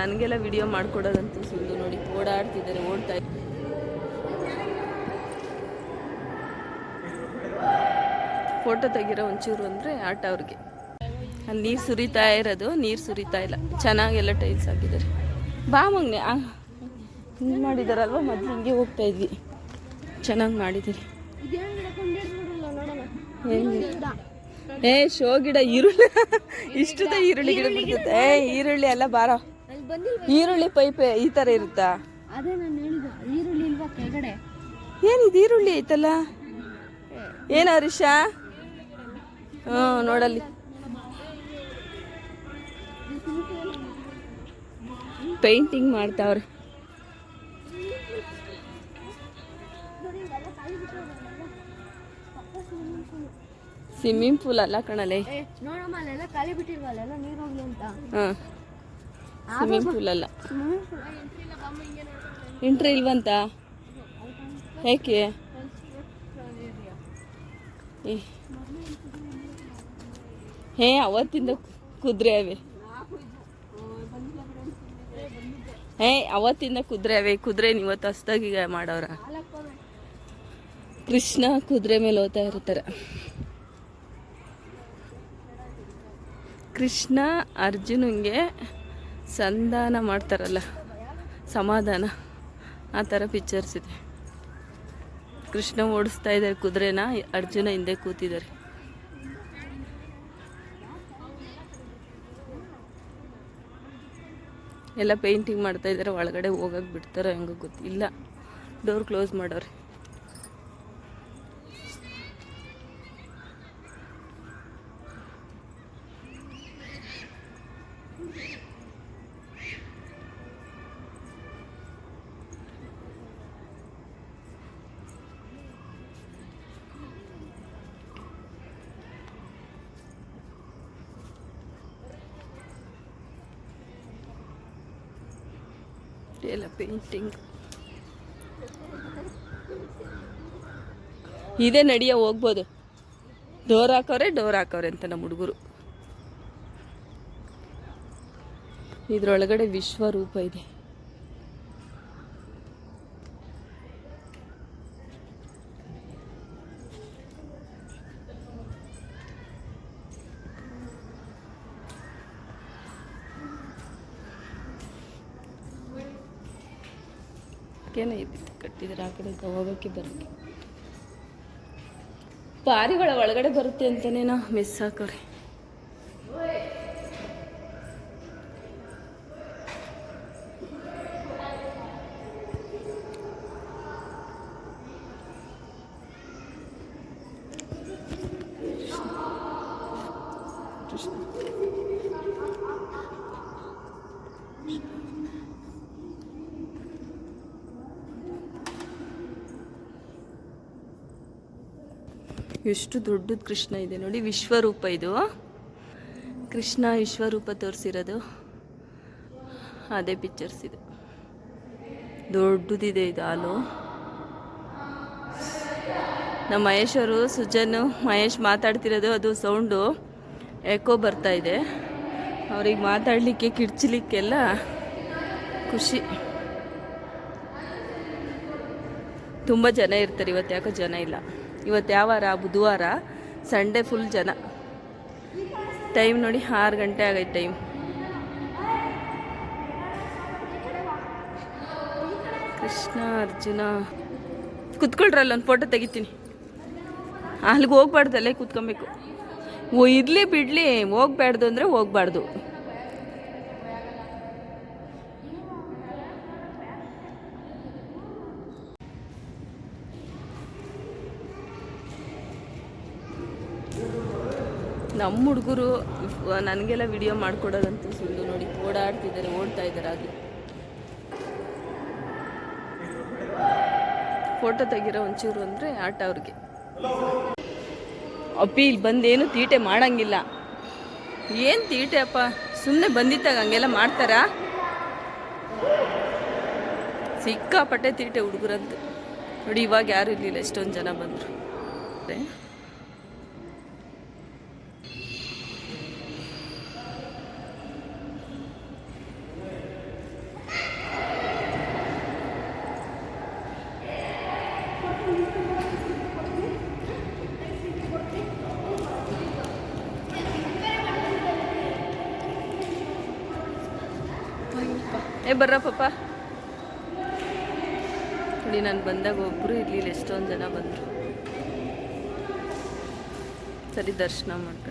ನನಗೆಲ್ಲ ವಿಡಿಯೋ ಮಾಡ್ಕೊಡೋದಂತೂ ಸುಳ್ಳು ನೋಡಿ, ಓಡಾಡ್ತಿದ್ದಾರೆ, ಓಡ್ತಾ ಫೋಟೋ ತೆಗಿರೋ ಒಂಚೂರು ಅಂದರೆ ಆಟ ಅವ್ರಿಗೆ. ಅಲ್ಲಿ ನೀರು ಸುರಿತಾ ಇರೋದು, ನೀರು ಸುರಿತಾ ಇಲ್ಲ. ಚೆನ್ನಾಗೆಲ್ಲ ಟೈಲ್ಸ್ ಹಾಕಿದ್ದಾರೆ. ಬಾ ಮಗ್ನೆ ಹಿಂಗೆ ಮಾಡಿದಾರಲ್ವ? ಮೊದಲು ಹಿಂಗೆ ಹೋಗ್ತಾ ಇದ್ವಿ. ಚೆನ್ನಾಗಿ ಮಾಡಿದ್ದೀರಿ ಏ, ಶೋ ಗಿಡ, ಈರುಳ್ಳಿ. ಇಷ್ಟದ ಈರುಳ್ಳಿ ಗಿಡ ಬಿಡ್ತೈತೆ. ಏ, ಈರುಳ್ಳಿ ಎಲ್ಲ ಬಾರೋ. ಈರುಳ್ಳಿ ಪೈಪೆ ಈ ತರ ಇರುತ್ತಾ? ಅದೇ ನಾನು ಹೇಳಿದ್ದು ಈರುಳ್ಳಿ ಇಲ್ವಾ ಕೆಳಗಡೆ? ಏನಿದು ಈರುಳ್ಳಿ ಐತಲ್ಲ? ಏನು ಹರೀಶ? ಹ್ಞೂ ನೋಡಲ್ಲಿ. ಪೇಂಟಿಂಗ್ ಮಾಡ್ತಾವ್ರೆ. ಸ್ವಿಮ್ಮಿಂಗ್ ಪೂಲ್ ಅಲ್ಲ ಕಣಲೆ. ನೋಡಮ್ಮ ಅಲ್ಲೆಲ್ಲ ಖಾಲಿ ಬಿಟ್ಟಿಲ್ವಾ ಅಲ್ಲೆಲ್ಲ ನೀರು ಹೋಗ್ಲಿ ಅಂತ. ಹಾಂ. ಸ್ವಿಮ್ಮಿಂಗ್ ಪೂಲ್ ಅಲ್ಲ. ಎಂಟ್ರಿ ಇಲ್ವಂತ? ಯಾಕೆ. ಹೇ ಅವತ್ತಿಂದ ಕುದುರೆ ಅವೆ. ಹೇ ಅವತ್ತಿಂದ ಕುದುರೆ ಅವೆ. ಕುದುರೆ ಇವತ್ತು ಹೊಸ್ದಾಗಿ ಮಾಡೋರ? ಕೃಷ್ಣ ಕುದುರೆ ಮೇಲೆ ಹೋಗ್ತಾ ಇರ್ತಾರೆ. ಕೃಷ್ಣ ಅರ್ಜುನಂಗೆ ಸಂಧಾನ ಮಾಡ್ತಾರಲ್ಲ, ಸಮಾಧಾನ, ಆ ಥರ ಪಿಕ್ಚರ್ಸ್ ಇದೆ. ಕೃಷ್ಣ ಓಡಿಸ್ತಾ ಇದ್ದಾರೆ, ಕುದುರೆನ, ಅರ್ಜುನ ಹಿಂದೆ ಕೂತಿದ್ದಾರೆ. ಎಲ್ಲ ಪೇಂಟಿಂಗ್ ಮಾಡ್ತಾ ಇದ್ದಾರೆ, ಒಳಗಡೆ ಹೋಗಕ್ಕೆ ಬಿಡ್ತಾರೋ ಹೆಂಗೋ ಗೊತ್ತಿಲ್ಲ. ಡೋರ್ ಕ್ಲೋಸ್ ಮಾಡೋರೆ. ಎಲ್ಲ ಪೇಂಟಿಂಗ್ ಇದೇ ನಡಿಯ ಹೋಗ್ಬೋದು. ಡೋರ್ ಹಾಕೋರೆ ಡೋರ್ ಹಾಕೋರೆ ಅಂತ ನಮ್ಮ ಹುಡುಗರು. ಇದರೊಳಗಡೆ ವಿಶ್ವರೂಪ ಇದೆ. ಏನೋ ಇದ್ದಿತ್ತು ಕಟ್ಟಿದ್ರೆ ಆ ಕಡೆ ಹೋಗೋಕ್ಕೆ ಬರೋಕ್ಕೆ ಪಾರಿವಾಳ ಒಳಗಡೆ ಬರುತ್ತೆ ಅಂತನೇನೋ ಮಿಸ್ ಹಾಕೋರೆ ಎಷ್ಟು ದೊಡ್ಡದು ಕೃಷ್ಣ ಇದೆ ನೋಡಿ, ವಿಶ್ವರೂಪ ಇದು. ಕೃಷ್ಣ ವಿಶ್ವರೂಪ ತೋರಿಸಿರೋದು. ಅದೇ ಪಿಕ್ಚರ್ಸ್ ಇದು. ದೊಡ್ಡದಿದೆ ಇದು ಹಾಲು. ನಮ್ಮ ಮಹೇಶ್ ಅವರು, ಸುಜನ್, ಮಹೇಶ್ ಮಾತಾಡ್ತಿರೋದು, ಅದು ಸೌಂಡು ಎಕೋ ಬರ್ತಾ ಇದೆ. ಅವ್ರಿಗೆ ಮಾತಾಡಲಿಕ್ಕೆ ಕಿಡ್ಚಲಿಕ್ಕೆಲ್ಲ ಖುಷಿ. ತುಂಬ ಜನ ಇರ್ತಾರೆ, ಇವತ್ತು ಯಾಕೋ ಜನ ಇಲ್ಲ. ಇವತ್ತು ಯಾವಾರ ಬುಧವಾರ. ಸಂಡೇ ಫುಲ್ ಜನ. ಟೈಮ್ ನೋಡಿ ಆರು ಗಂಟೆ ಆಗೈತೆ ಟೈಮ್ ಕೃಷ್ಣ, ಅರ್ಜುನ. ಕುತ್ಕೊಳ್ರಲ್ಲ ಒಂದು ಫೋಟೋ ತೆಗಿತೀನಿ. ಅಲ್ಲಿಗೆ ಹೋಗ್ಬಾರ್ದು ಅಲ್ಲೇ ಕೂತ್ಕೊಬೇಕು. ಓ, ಇರಲಿ ಬಿಡಲಿ ಹೋಗ್ಬಾರ್ದು ಅಂದರೆ ಹೋಗ್ಬಾರ್ದು. ನಮ್ಮ ಹುಡುಗರು ನನಗೆಲ್ಲ ವಿಡಿಯೋ ಮಾಡ್ಕೊಡೋದಂತ ಸುಳ್ಳು. ನೋಡಿ, ಓಡಾಡ್ತಿದ್ದಾರೆ, ಓಡ್ತಾ ಇದ್ದಾರೆ ಆಗಲಿ ಫೋಟೋ ತೆಗಿರೋ ಒಂಚೂರು ಅಂದರೆ ಆಟ ಅವ್ರಿಗೆ. ಅಪ್ಪಿ, ಇಲ್ಲಿ ಬಂದೇನು ತೀಟೆ ಮಾಡಂಗಿಲ್ಲ. ಏನು ತೀಟೆ ಅಪ್ಪ? ಸುಮ್ಮನೆ ಬಂದಿತ್ತಾಗ ಹಂಗೆಲ್ಲ ಮಾಡ್ತಾರಾ? ಸಿಕ್ಕಾಪಟ್ಟೆ ತೀಟೆ ಹುಡುಗರದ್ದು ನೋಡಿ, ಇವಾಗ ಯಾರು ಇರಲಿಲ್ಲ, ಎಷ್ಟೊಂದು ಜನ ಬಂದರು. ಏ ಬರ್ರ ಪಾಪ ನೋಡಿ ನಾನು ಬಂದಾಗ ಒಬ್ಬರು ಇರಲಿಲ್ಲ ಎಷ್ಟೊಂದು ಜನ ಬಂದರು. ಸರಿ ದರ್ಶನ ಮಾಡ್ಕೊಂಡು